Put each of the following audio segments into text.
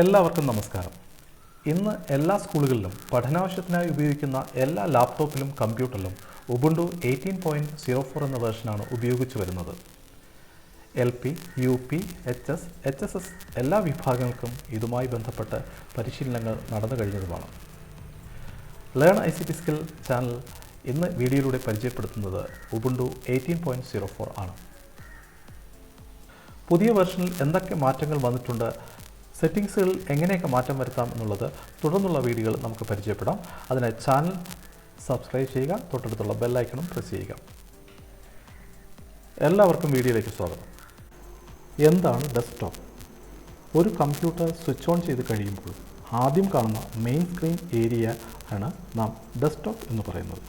എല്ലാവർക്കും നമസ്കാരം. ഇന്ന് എല്ലാ സ്കൂളുകളിലും പഠനാവശ്യത്തിനായി ഉപയോഗിക്കുന്ന എല്ലാ ലാപ്ടോപ്പിലും കമ്പ്യൂട്ടറിലും Ubuntu eighteen point zero four എന്ന വേർഷനാണ് ഉപയോഗിച്ചു വരുന്നത്. L P U P H S H S S എല്ലാ വിഭാഗങ്ങൾക്കും ഇതുമായി ബന്ധപ്പെട്ട് പരിശീലനങ്ങൾ നടന്നു കഴിഞ്ഞതുമാണ്. Learn I C T skill channel ഇന്ന് വീഡിയോയിലൂടെ പരിചയപ്പെടുത്തുന്നത് Ubuntu eighteen point zero four ആണ്. പുതിയ വേർഷനിൽ എന്തൊക്കെ മാറ്റങ്ങൾ വന്നിട്ടുണ്ട് സെറ്റിങ്സുകളിൽ എങ്ങനെയൊക്കെ മാറ്റം വരുത്താം എന്നുള്ളത് തുടർന്നുള്ള വീഡിയോകൾ നമുക്ക് പരിചയപ്പെടാം. അതിനായി ചാനൽ സബ്സ്ക്രൈബ് ചെയ്യുക തൊട്ടടുത്തുള്ള ബെല്ലൈക്കണും പ്രസ് ചെയ്യുക. എല്ലാവർക്കും വീഡിയോയിലേക്ക് സ്വാഗതം. എന്താണ് ഡെസ്ക്ടോപ്പ് ഒരു കമ്പ്യൂട്ടർ സ്വിച്ച് ഓൺ ചെയ്ത് കഴിയുമ്പോൾ ആദ്യം കാണുന്ന മെയിൻ സ്ക്രീൻ ഏരിയ ആണ് നാം ഡെസ്ക്ടോപ്പ് എന്ന് പറയുന്നത്.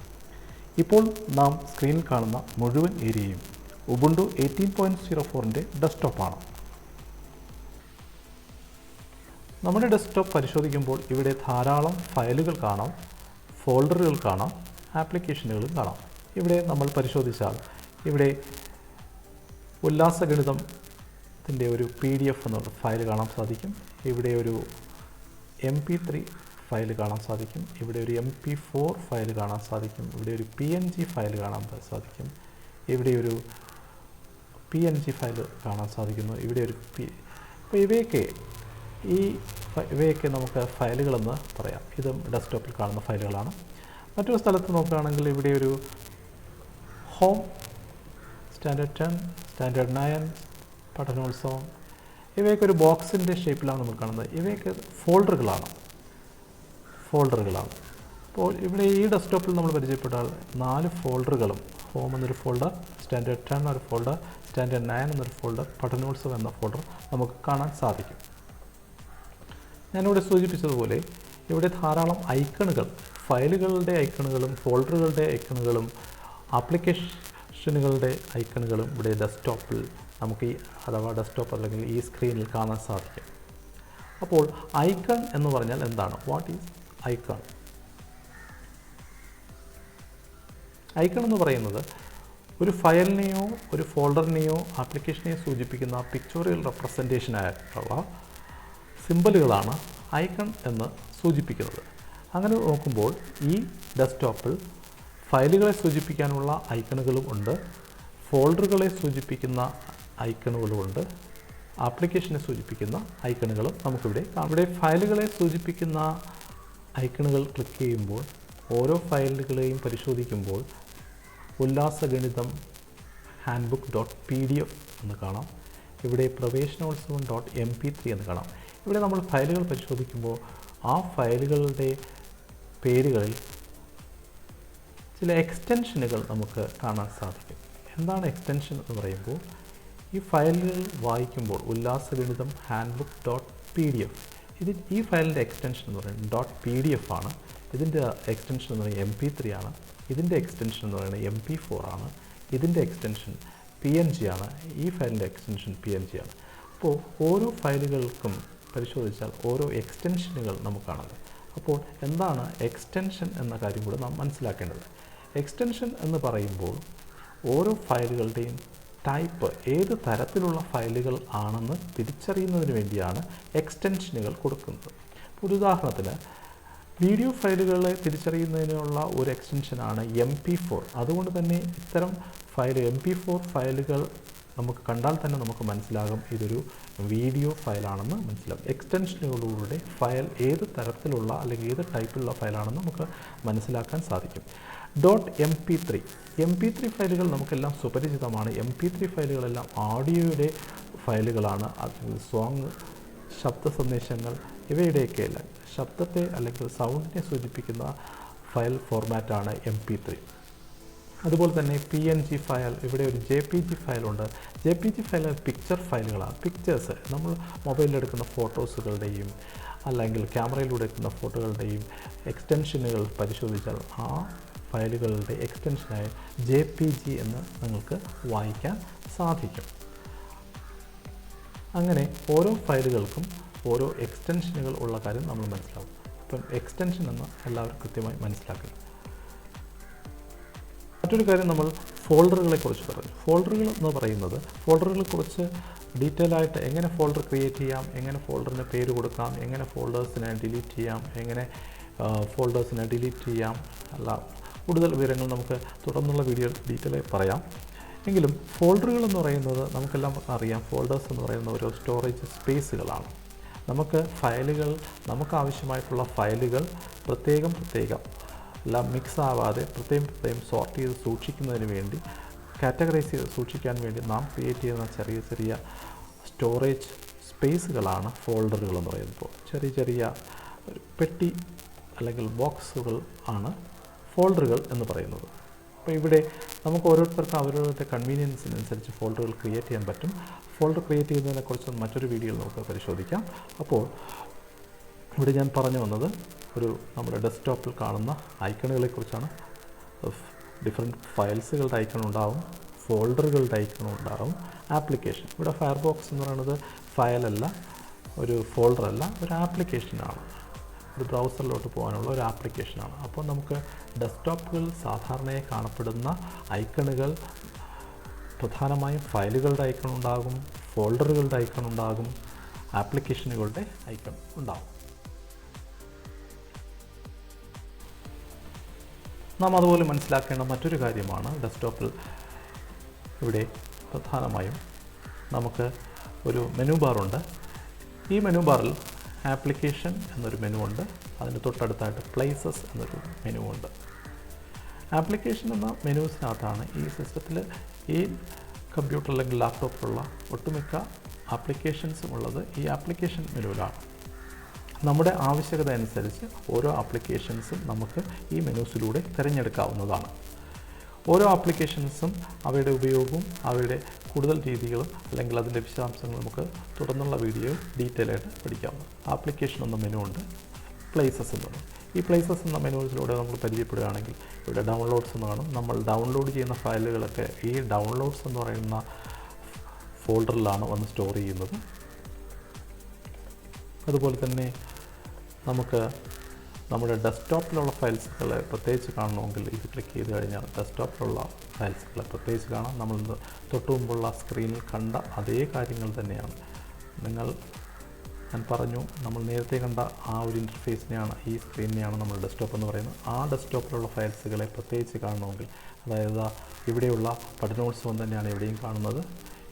ഇപ്പോൾ നാം സ്ക്രീനിൽ കാണുന്ന മുഴുവൻ ഏരിയയും ഉബുണ്ടു എയ്റ്റീൻ പോയിന്റ് സീറോ ഫോറിന്റെ ഡെസ്ക്ടോപ്പാണ് നമ്മുടെ ഡെസ്ക്ടോപ്പ് പരിശോധിക്കുമ്പോൾ ഇവിടെ ധാരാളം ഫയലുകൾ കാണാം ഫോൾഡറുകൾ കാണാം ആപ്ലിക്കേഷനുകളും കാണാം. ഇവിടെ നമ്മൾ പരിശോധിച്ചാൽ ഇവിടെ ഉല്ലാസഗണിതത്തിന്റെ ഒരു പി ഡി എഫ് എന്നുള്ള ഫയൽ കാണാൻ സാധിക്കും. ഇവിടെ ഒരു എം പി ത്രീ ഫയൽ കാണാൻ സാധിക്കും. ഇവിടെ ഒരു എം പി ഫോർ ഫയൽ കാണാൻ സാധിക്കും. ഇവിടെ ഒരു പി എൻ ജി ഫയൽ കാണാൻ സാധിക്കും. ഇവിടെ ഒരു പി എൻ ജി ഫയൽ കാണാൻ സാധിക്കുന്നു. ഇവിടെ ഒരു പി അപ്പോൾ ഇവയൊക്കെ ഈ ഇവയൊക്കെ നമുക്ക് ഫയലുകളെന്ന് പറയാം. ഇതും ഡെസ്ക്ടോപ്പിൽ കാണുന്ന ഫയലുകളാണ്. മറ്റൊരു സ്ഥലത്ത് നോക്കുകയാണെങ്കിൽ ഇവിടെ ഒരു home standard ten standard nine പഠനോത്സവം. ഇവയൊക്കെ ഒരു ബോക്സിന്റെ ഷേപ്പിലാണ് നമ്മൾ കാണുന്നത്. ഇവയൊക്കെ ഫോൾഡറുകളാണ്. ഫോൾഡറുകളാണ്. അപ്പോൾ ഇവിടെ ഈ ഡെസ്ക്ടോപ്പിൽ നമ്മൾ പരിചയപ്പെട്ടാൽ നാല് ഫോൾഡറുകളും ഹോം എന്നൊരു ഫോൾഡർ സ്റ്റാൻഡേർഡ് ടെൻ എന്നൊരു ഫോൾഡർ സ്റ്റാൻഡേർഡ് നയൻ എന്നൊരു ഫോൾഡർ പഠനോത്സവം എന്ന ഫോൾഡർ നമുക്ക് കാണാൻ സാധിക്കും. ഞാനിവിടെ സൂചിപ്പിച്ചതുപോലെ ഇവിടെ ധാരാളം ഐക്കണുകൾ ഫയലുകളുടെ ഐക്കണുകളും ഫോൾഡറുകളുടെ ഐക്കണുകളും ആപ്ലിക്കേഷനുകളുടെ ഐക്കണുകളും ഇവിടെ ഡെസ്ക്ടോപ്പിൽ നമുക്ക് ഈ അഥവാ ഡെസ്ക്ടോപ്പ് അല്ലെങ്കിൽ ഈ സ്ക്രീനിൽ കാണാൻ സാധിക്കും. അപ്പോൾ ഐക്കൺ എന്ന് പറഞ്ഞാൽ എന്താണ്? What is icon? ഐക്കൺ എന്ന് പറയുന്നത് ഒരു ഫയലിനെയോ ഒരു ഫോൾഡറിനെയോ ആപ്ലിക്കേഷനെയോ സൂചിപ്പിക്കുന്ന പിക്ചോറിയൽ റെപ്രസെന്റേഷനായിട്ടുള്ള സിമ്പലുകളാണ് ഐക്കൺ എന്ന് സൂചിപ്പിക്കുന്നത്. അങ്ങനെ നോക്കുമ്പോൾ ഈ ഡെസ്ക്ടോപ്പിൽ ഫയലുകളെ സൂചിപ്പിക്കാനുള്ള ഐക്കണുകളും ഉണ്ട് ഫോൾഡറുകളെ സൂചിപ്പിക്കുന്ന ഐക്കണുകളും ഉണ്ട് ആപ്ലിക്കേഷനെ സൂചിപ്പിക്കുന്ന ഐക്കണുകളും നമുക്കിവിടെ ഇവിടെ ഫയലുകളെ സൂചിപ്പിക്കുന്ന ഐക്കണുകൾ ക്ലിക്ക് ചെയ്യുമ്പോൾ ഓരോ ഫയലുകളെയും പരിശോധിക്കുമ്പോൾ Ullasaganitham handbook dot P D F എന്ന് കാണാം. ഇവിടെ പ്രവേശനോത്സവം ഡോട്ട് എം പി ത്രീ എന്ന് കാണാം. ഇവിടെ നമ്മൾ ഫയലുകൾ പരിശോധിക്കുമ്പോൾ ആ ഫയലുകളുടെ പേരുകളിൽ ചില എക്സ്റ്റൻഷനുകൾ നമുക്ക് കാണാൻ സാധിക്കും. എന്താണ് എക്സ്റ്റൻഷൻ എന്ന് പറയുമ്പോൾ ഈ ഫയലുകൾ വായിക്കുമ്പോൾ Ullasaganitham handbook dot P D F ഇതിൽ ഈ ഫയലിന്റെ എക്സ്റ്റൻഷൻ എന്ന് പറയുന്നത് ഡോട്ട് പി ഡി എഫ് ആണ്. ഇതിന്റെ എക്സ്റ്റൻഷൻ എന്ന് പറയുന്നത് എം പി ത്രീ ആണ്. ഇതിന്റെ എക്സ്റ്റൻഷൻ എന്ന് പറയുന്നത് എം പി ഫോർ ആണ്. ഇതിന്റെ എക്സ്റ്റൻഷൻ പി എൻ ജി ആണ്. ഈ ഫയലിന്റെ എക്സ്റ്റൻഷൻ പി എൻ ജി ആണ്. അപ്പോൾ ഓരോ ഫയലുകൾക്കും പരിശോധിച്ചാൽ ഓരോ എക്സ്റ്റൻഷനുകൾ നമുക്ക് കാണാം. അപ്പോൾ എന്താണ് എക്സ്റ്റൻഷൻ എന്ന കാര്യം കൂടെ നാം മനസ്സിലാക്കേണ്ടത്. എക്സ്റ്റൻഷൻ എന്ന് പറയുമ്പോൾ ഓരോ ഫയലുകളുടെയും ടൈപ്പ് ഏത് തരത്തിലുള്ള ഫയലുകൾ ആണെന്ന് തിരിച്ചറിയുന്നതിന് വേണ്ടിയാണ് എക്സ്റ്റൻഷനുകൾ കൊടുക്കുന്നത്. ഒരു ഉദാഹരണത്തിന് വീഡിയോ ഫയലുകളെ തിരിച്ചറിയുന്നതിനുള്ള ഒരു എക്സ്റ്റൻഷനാണ് എം പി ഫോർ അതുകൊണ്ട് തന്നെ ഇത്തരം ഫയൽ എം പി ഫോർ ഫയലുകൾ നമുക്ക് കണ്ടാൽ തന്നെ നമുക്ക് മനസ്സിലാകും ഇതൊരു വീഡിയോ ഫയലാണെന്ന് മനസ്സിലാകും എക്സ്റ്റൻഷനുകളിലൂടെ ഫയൽ ഏത് തരത്തിലുള്ള അല്ലെങ്കിൽ ഏത് ടൈപ്പിലുള്ള ഫയലാണെന്ന് നമുക്ക് മനസ്സിലാക്കാൻ സാധിക്കും. Dot M P three. M P three ഫയലുകൾ നമുക്കെല്ലാം സുപരിചിതമാണ്. എം പി ത്രീ ഫയലുകളെല്ലാം ഓഡിയോയുടെ ഫയലുകളാണ്. അതിൽ സോങ് ശബ്ദ സന്ദേശങ്ങൾ ഇവയുടെയൊക്കെ ശബ്ദത്തെ അല്ലെങ്കിൽ സൗണ്ടിനെ സൂചിപ്പിക്കുന്ന ഫയൽ ഫോർമാറ്റാണ് എം പി ത്രീ. അതുപോലെ തന്നെ പി എൻ ജി ഫയൽ ഇവിടെ ഒരു J P G ഫയലുണ്ട് J P G file picture ഫയലുകളാണ് pictures നമ്മൾ മൊബൈലിലെടുക്കുന്ന ഫോട്ടോസുകളുടെയും അല്ലെങ്കിൽ ക്യാമറയിലൂടെ എടുക്കുന്ന ഫോട്ടോകളുടെയും എക്സ്റ്റൻഷനുകൾ പരിശോധിച്ചാൽ ആ ഫയലുകളുടെ എക്സ്റ്റൻഷനായ ജെ പി ജി എന്ന് നിങ്ങൾക്ക് വായിക്കാൻ സാധിക്കും. അങ്ങനെ ഓരോ ഫയലുകൾക്കും ഓരോ എക്സ്റ്റൻഷനുകൾ ഉള്ള കാര്യം നമ്മൾ മനസ്സിലാവും. അപ്പം എക്സ്റ്റൻഷൻ എന്ന് എല്ലാവരും കൃത്യമായി മനസ്സിലാക്കുക മറ്റൊരു കാര്യം നമ്മൾ ഫോൾഡറുകളെ കുറിച്ച് പറഞ്ഞു ഫോൾഡറുകൾ എന്ന് പറയുന്നത് ഫോൾഡറുകളെ കുറിച്ച് ഡീറ്റെയിൽ ആയിട്ട് എങ്ങനെ ഫോൾഡർ ക്രിയേറ്റ് ചെയ്യാം എങ്ങനെ ഫോൾഡറിന് പേര് കൊടുക്കാം എങ്ങനെ ഫോൾഡേഴ്സിനെ ഡിലീറ്റ് ചെയ്യാം എങ്ങനെ ഫോൾഡേഴ്സിനെ ഡിലീറ്റ് ചെയ്യാം അല്ല കൂടുതൽ വിവരങ്ങൾ നമുക്ക് തുടർന്നുള്ള വീഡിയോ ഡീറ്റെയിൽ പറയാം. എങ്കിലും ഫോൾഡറുകൾ എന്ന് പറയുന്നത് നമുക്കെല്ലാം അറിയാം. ഫോൾഡേഴ്സ് എന്ന് പറയുന്ന ഓരോ സ്റ്റോറേജ് സ്പേസുകളാണ് നമുക്ക് ഫയലുകൾ നമുക്ക് ആവശ്യമായിട്ടുള്ള ഫയലുകൾ പ്രത്യേകം പ്രത്യേകം എല്ലാം മിക്സ് ആവാതെ പ്രത്യേകം പ്രത്യേകം സോർട്ട് ചെയ്ത് സൂക്ഷിക്കുന്നതിന് വേണ്ടി കാറ്റഗറൈസ് ചെയ്ത് സൂക്ഷിക്കാൻ വേണ്ടി നാം ക്രിയേറ്റ് ചെയ്യുന്ന ചെറിയ ചെറിയ സ്റ്റോറേജ് സ്പേസുകളാണ് ഫോൾഡറുകൾ എന്ന് പറയുമ്പോൾ ചെറിയ ചെറിയ പെട്ടി അല്ലെങ്കിൽ ബോക്സുകൾ ആണ് ഫോൾഡറുകൾ എന്ന് പറയുന്നത്. അപ്പോൾ ഇവിടെ നമുക്ക് ഓരോരുത്തർക്കും അവരവരുടെ കൺവീനിയൻസിനനുസരിച്ച് ഫോൾഡറുകൾ ക്രിയേറ്റ് ചെയ്യാൻ പറ്റും. ഫോൾഡർ ക്രിയേറ്റ് ചെയ്യുന്നതിനെക്കുറിച്ച് മറ്റൊരു വീഡിയോയിൽ നമുക്ക് പരിശോധിക്കാം. അപ്പോൾ ഇവിടെ ഞാൻ പറഞ്ഞു വന്നത് ഒരു നമ്മുടെ ഡെസ്ക്ടോപ്പിൽ കാണുന്ന ഐക്കണുകളെക്കുറിച്ചാണ്. ഡിഫറെന്റ് ഫയൽസുകളുടെ ഐക്കൺ ഉണ്ടാവും ഫോൾഡറുകളുടെ ഐക്കൺ ഉണ്ടാവും ആപ്ലിക്കേഷൻ ഇവിടെ ഫയർബോക്സ് എന്ന് പറയുന്നത് ഫയലല്ല ഒരു ഫോൾഡറല്ല ഒരു ആപ്ലിക്കേഷനാണ് ഒരു ബ്രൗസറിലോട്ട് പോകാനുള്ള ഒരു ആപ്ലിക്കേഷനാണ് അപ്പോൾ നമുക്ക് ഡെസ്ക്ടോപ്പുകളിൽ സാധാരണയായി കാണപ്പെടുന്ന ഐക്കണുകൾ പ്രധാനമായും ഫയലുകളുടെ ഐക്കൺ ഉണ്ടാകും ഫോൾഡറുകളുടെ ഐക്കൺ ഉണ്ടാകും ആപ്ലിക്കേഷനുകളുടെ ഐക്കൺ ഉണ്ടാകും. നാം അതുപോലെ മനസ്സിലാക്കേണ്ട മറ്റൊരു കാര്യമാണ് ഡെസ്ക്ടോപ്പിൽ ഇവിടെ പ്രധാനമായും നമുക്ക് ഒരു മെനു ബാറുണ്ട് ഈ മെനു ബാറിൽ ആപ്ലിക്കേഷൻ എന്നൊരു മെനു ഉണ്ട്. അതിന് തൊട്ടടുത്തായിട്ട് പ്ലേസസ് എന്നൊരു മെനു ഉണ്ട്. ആപ്ലിക്കേഷൻ എന്ന മെനുസിനകത്താണ് ഈ സിസ്റ്റത്തിൽ ഈ കമ്പ്യൂട്ടർ അല്ലെങ്കിൽ ലാപ്ടോപ്പിലുള്ള ഒട്ടുമിക്ക ആപ്ലിക്കേഷൻസും ഉള്ളത്. ഈ ആപ്ലിക്കേഷൻ മെനുവിലാണ് നമ്മുടെ ആവശ്യകത അനുസരിച്ച് ഓരോ ആപ്ലിക്കേഷൻസും നമുക്ക് ഈ മെനൂസിലൂടെ തിരഞ്ഞെടുക്കാവുന്നതാണ്. ഓരോ ആപ്ലിക്കേഷൻസും അവയുടെ ഉപയോഗവും അവയുടെ കൂടുതൽ രീതികളും അല്ലെങ്കിൽ അതിന്റെ വിശദാംശങ്ങൾ നമുക്ക് തുടർന്നുള്ള വീഡിയോ ഡീറ്റെയിൽ ആയിട്ട് പഠിക്കാവുന്നു ആപ്ലിക്കേഷൻ എന്ന മെനു ഉണ്ട് പ്ലേസസ് എന്നുണ്ട് ഈ പ്ലേസസ് എന്ന മെനുവിലൂടെ നമ്മൾ പരിചയപ്പെടുകയാണെങ്കിൽ ഇവിടെ ഡൗൺലോഡ്സ് എന്ന് കാണും. നമ്മൾ ഡൗൺലോഡ് ചെയ്യുന്ന ഫയലുകളൊക്കെ ഈ ഡൗൺലോഡ്സ് എന്ന് പറയുന്ന ഫോൾഡറിലാണ് വന്ന് സ്റ്റോർ ചെയ്യുന്നത്. അതുപോലെ തന്നെ നമുക്ക് നമ്മുടെ ഡെസ്ക്ടോപ്പിലുള്ള ഫയൽസുകൾ പ്രത്യേകിച്ച് കാണണമെങ്കിൽ ഇത് ക്ലിക്ക് ചെയ്ത് കഴിഞ്ഞാൽ ഡെസ്ക്ടോപ്പിലുള്ള ഫയൽസുകൾ പ്രത്യേകിച്ച് കാണാം. നമ്മൾ തൊട്ട് മുമ്പുള്ള സ്ക്രീനിൽ കണ്ട അതേ കാര്യങ്ങൾ തന്നെയാണ്. നിങ്ങൾ ഞാൻ പറഞ്ഞു നമ്മൾ നേരത്തെ കണ്ട ആ ഒരു ഇന്റർഫേസിനെയാണ് ഈ സ്ക്രീനിനെയാണ് നമ്മൾ ഡെസ്ക്ടോപ്പ് എന്ന് പറയുന്നത്. ആ ഡെസ്ക്ടോപ്പിലുള്ള ഫയൽസുകളെ പ്രത്യേകിച്ച് കാണണമെങ്കിൽ അതായത് ഇവിടെയുള്ള പഠനോത്സവം തന്നെയാണ് ഇവിടെയും കാണുന്നത്.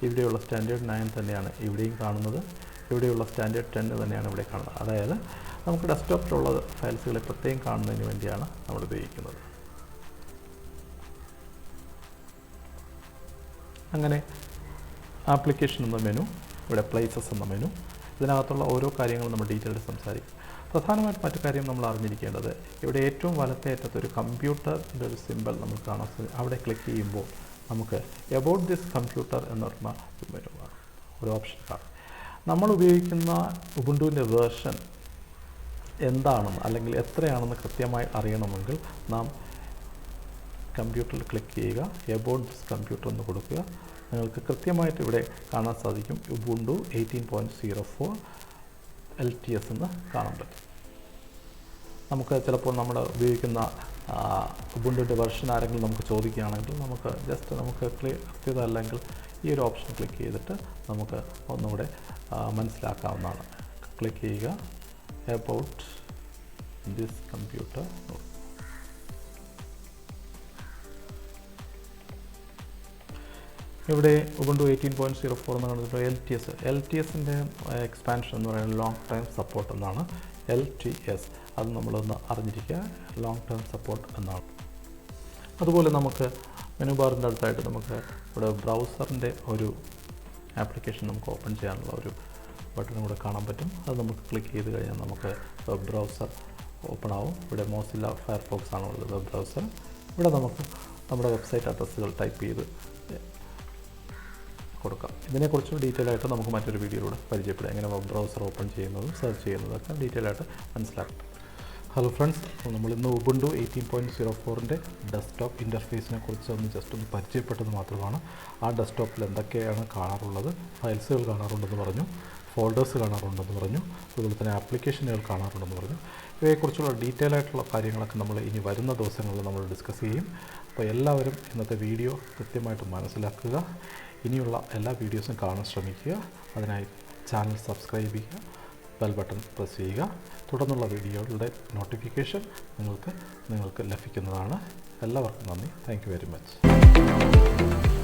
ഇവിടെയുള്ള സ്റ്റാൻഡേർഡ് നയൻ തന്നെയാണ് ഇവിടെയും കാണുന്നത്. ഇവിടെയുള്ള സ്റ്റാൻഡേർഡ് ടെൻ തന്നെയാണ് ഇവിടെ കാണുന്നത്. അതായത് നമുക്ക് ഡെസ്ക്ടോപ്പിലുള്ള ഫയൽസുകളെ പ്രത്യേകം കാണുന്നതിന് വേണ്ടിയാണ് നമ്മൾ ഉപയോഗിക്കുന്നത്. അങ്ങനെ ആപ്ലിക്കേഷൻ എന്ന മെനു ഇവിടെ പ്ലേസസ് എന്ന മെനു ഇതിനകത്തുള്ള ഓരോ കാര്യങ്ങളും നമ്മൾ ഡീറ്റെയിൽഡ് സംസാരിക്കും. പ്രധാനമായിട്ട് മറ്റു കാര്യം നമ്മൾ അറിഞ്ഞിരിക്കേണ്ടത് ഇവിടെ ഏറ്റവും വലത്തെ അറ്റത്ത് ഒരു കമ്പ്യൂട്ടറിന്റെ ഒരു സിമ്പിൾ നമ്മൾ കാണാൻ അവിടെ ക്ലിക്ക് ചെയ്യുമ്പോൾ നമുക്ക് എബൌട്ട് ദിസ് കമ്പ്യൂട്ടർ എന്ന് പറഞ്ഞ ഒരു ഒരു ഓപ്ഷൻ കാണും. നമ്മൾ ഉപയോഗിക്കുന്ന ഉബുണ്ടുവിന്റെ വേർഷൻ എന്താണെന്ന് അല്ലെങ്കിൽ എത്രയാണെന്ന് കൃത്യമായി അറിയണമെങ്കിൽ നാം കമ്പ്യൂട്ടറിൽ ക്ലിക്ക് ചെയ്യുക എബൌട്ട് ദിസ് കമ്പ്യൂട്ടർ എന്ന് കൊടുക്കുക. നിങ്ങൾക്ക് കൃത്യമായിട്ട് ഇവിടെ കാണാൻ സാധിക്കും Ubuntu eighteen point zero four L T S എന്ന് കാണാൻ പറ്റും. നമുക്ക് ചിലപ്പോൾ നമ്മൾ ഉപയോഗിക്കുന്ന ഉബുണ്ടുവിന്റെ വെർഷൻ ആരെങ്കിലും നമുക്ക് ചോദിക്കുകയാണെങ്കിൽ നമുക്ക് ജസ്റ്റ് നമുക്ക് കൃത്യത അല്ലെങ്കിൽ ഈ ഒരു ഓപ്ഷൻ ക്ലിക്ക് ചെയ്തിട്ട് നമുക്ക് ഒന്നുകൂടെ മനസ്സിലാക്കാവുന്നതാണ്. ക്ലിക്ക് ചെയ്യുക. About this computer. ഇവിടെ Ubuntu eighteen point zero four എന്ന് കണ്ടിട്ട് L T S L T എസിന്റെ എക്സ്പാൻഷൻ എന്ന് പറയുന്നത് ലോങ് ടൈം സപ്പോർട്ട് എന്നാണ്. എൽ ടി എസ് അത് നമ്മളൊന്ന് അറിഞ്ഞിരിക്കുക. ലോങ് ടേം സപ്പോർട്ട് എന്നാണ്. അതുപോലെ നമുക്ക് മെനു ബാറിന്റെ അടുത്തായിട്ട് നമുക്ക് ഇവിടെ ബ്രൗസറിന്റെ ഒരു ആപ്ലിക്കേഷൻ നമുക്ക് ഓപ്പൺ ചെയ്യാനുള്ള ഒരു ബട്ടൺ കൂടെ കാണാൻ പറ്റും. അത് നമുക്ക് ക്ലിക്ക് ചെയ്ത് കഴിഞ്ഞാൽ നമുക്ക് വെബ് ബ്രൗസർ ഓപ്പൺ ആവും. ഇവിടെ മോസില്ല ഫയർഫോക്സ് ആണ് ഉള്ളത് വെബ് ബ്രൗസർ ഇവിടെ നമുക്ക് നമ്മുടെ വെബ്സൈറ്റ് അഡ്രസ്സുകൾ ടൈപ്പ് ചെയ്ത് കൊടുക്കാം. ഇതിനെക്കുറിച്ച് ഡീറ്റെയിൽ ആയിട്ട് നമുക്ക് മറ്റൊരു വീഡിയോയിലൂടെ പരിചയപ്പെടാം. എങ്ങനെ വെബ് ബ്രൗസർ ഓപ്പൺ ചെയ്യുന്നതും സെർച്ച് ചെയ്യുന്നതൊക്കെ ഡീറ്റെയിൽ ആയിട്ട് മനസ്സിലാക്കാം. ഹലോ ഫ്രണ്ട്സ് നമ്മൾ ഇന്ന് ഉബുണ്ടു എയ്റ്റീൻ പോയിന്റ് സീറോ ഫോറിന്റെ ഡെസ്ക്ടോപ്പ് ഇന്റർഫേസിനെ കുറിച്ച് ഒന്ന് ജസ്റ്റ് ഒന്ന് പരിചയപ്പെട്ടത് മാത്രമാണ്. ആ ഡെസ്ക്ടോപ്പിൽ എന്തൊക്കെയാണ് കാണാറുള്ളത്? ഫയൽസുകൾ കാണാറുണ്ടെന്ന് പറഞ്ഞു. ഫോൾഡേഴ്സ് കാണാറുണ്ടെന്ന് പറഞ്ഞു. അതുപോലെ തന്നെ ആപ്ലിക്കേഷനുകൾ കാണാറുണ്ടെന്ന് പറഞ്ഞു. ഇവയെക്കുറിച്ചുള്ള ഡീറ്റെയിൽ ആയിട്ടുള്ള കാര്യങ്ങളൊക്കെ നമ്മൾ ഇനി വരുന്ന ദിവസങ്ങളിൽ നമ്മൾ ഡിസ്കസ് ചെയ്യും. അപ്പോൾ എല്ലാവരും ഇന്നത്തെ വീഡിയോ കൃത്യമായിട്ട് മനസ്സിലാക്കുക. ഇനിയുള്ള എല്ലാ വീഡിയോസും കാണാൻ ശ്രമിക്കുക. അതിനായി ചാനൽ സബ്സ്ക്രൈബ് ചെയ്യുക. ബെൽ ബട്ടൺ പ്രസ് ചെയ്യുക. തുടർന്നുള്ള വീഡിയോകളുടെ നോട്ടിഫിക്കേഷൻ നിങ്ങൾക്ക് നിങ്ങൾക്ക് ലഭിക്കുന്നതാണ്. എല്ലാവർക്കും നന്ദി. Thank very much.